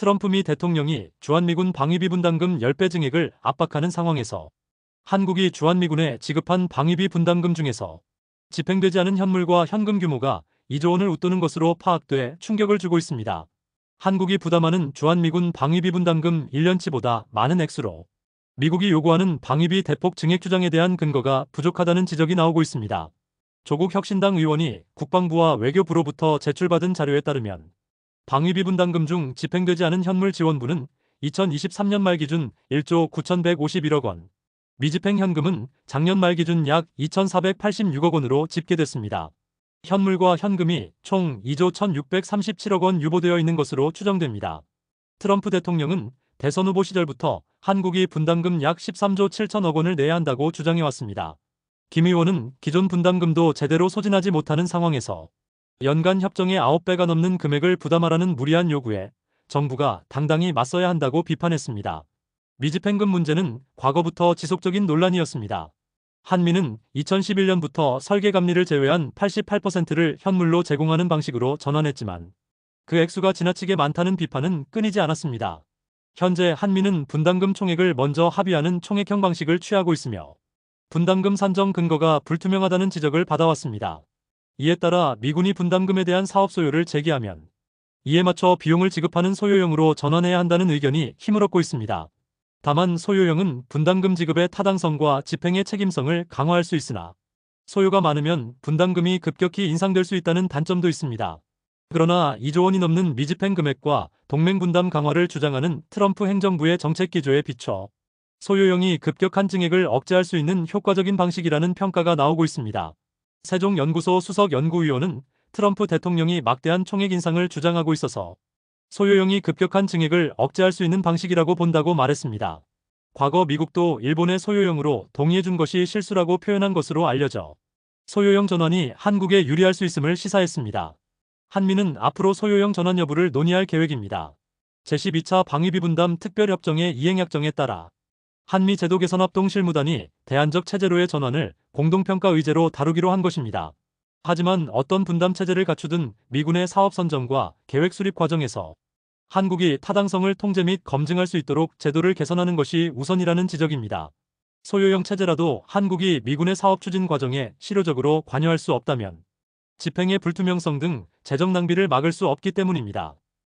트럼프 미 대통령이 주한미군 방위비 분담금 10배 증액을 압박하는 상황에서 한국이 주한미군에 지급한 방위비 분담금 중에서 집행되지 않은 현물과 현금 규모가 2조 원을 웃도는 것으로 파악돼 충격을 주고 있습니다. 한국이 부담하는 주한미군 방위비 분담금 1년치보다 많은 액수로 미국이 요구하는 방위비 대폭 증액 주장에 대한 근거가 부족하다는 지적이 나오고 있습니다. 조국 혁신당 의원이 국방부와 외교부로부터 제출받은 자료에 따르면 방위비 분담금 중 집행되지 않은 현물 지원부는 2023년 말 기준 1조 9,151억 원, 미집행 현금은 작년 말 기준 약 2,486억 원으로 집계됐습니다. 현물과 현금이 총 2조 1,637억 원 유보되어 있는 것으로 추정됩니다. 트럼프 대통령은 대선 후보 시절부터 한국이 분담금 약 13조 7천억 원을 내야 한다고 주장해왔습니다. 김 의원은 기존 분담금도 제대로 소진하지 못하는 상황에서 연간 협정의 9배가 넘는 금액을 부담하라는 무리한 요구에 정부가 당당히 맞서야 한다고 비판했습니다. 미집행금 문제는 과거부터 지속적인 논란이었습니다. 한미는 2011년부터 설계 감리를 제외한 88%를 현물로 제공하는 방식으로 전환했지만 그 액수가 지나치게 많다는 비판은 끊이지 않았습니다. 현재 한미는 분담금 총액을 먼저 합의하는 총액형 방식을 취하고 있으며 분담금 산정 근거가 불투명하다는 지적을 받아왔습니다. 이에 따라 미군이 분담금에 대한 사업 소요를 제기하면 이에 맞춰 비용을 지급하는 소요형으로 전환해야 한다는 의견이 힘을 얻고 있습니다. 다만 소요형은 분담금 지급의 타당성과 집행의 책임성을 강화할 수 있으나 소요가 많으면 분담금이 급격히 인상될 수 있다는 단점도 있습니다. 그러나 2조 원이 넘는 미집행 금액과 동맹 분담 강화를 주장하는 트럼프 행정부의 정책 기조에 비춰 소요형이 급격한 증액을 억제할 수 있는 효과적인 방식이라는 평가가 나오고 있습니다. 세종연구소 수석 연구위원은 트럼프 대통령이 막대한 총액 인상을 주장하고 있어서 소요형이 급격한 증액을 억제할 수 있는 방식이라고 본다고 말했습니다. 과거 미국도 일본의 소요형으로 동의해준 것이 실수라고 표현한 것으로 알려져 소요형 전환이 한국에 유리할 수 있음을 시사했습니다. 한미는 앞으로 소요형 전환 여부를 논의할 계획입니다. 제12차 방위비 분담 특별협정의 이행약정에 따라 한미 제도 개선 합동 실무단이 대안적 체제로의 전환을 공동평가 의제로 다루기로 한 것입니다. 하지만 어떤 분담 체제를 갖추든 미군의 사업 선정과 계획 수립 과정에서 한국이 타당성을 통제 및 검증할 수 있도록 제도를 개선하는 것이 우선이라는 지적입니다. 소요형 체제라도 한국이 미군의 사업 추진 과정에 실효적으로 관여할 수 없다면 집행의 불투명성 등 재정 낭비를 막을 수 없기 때문입니다.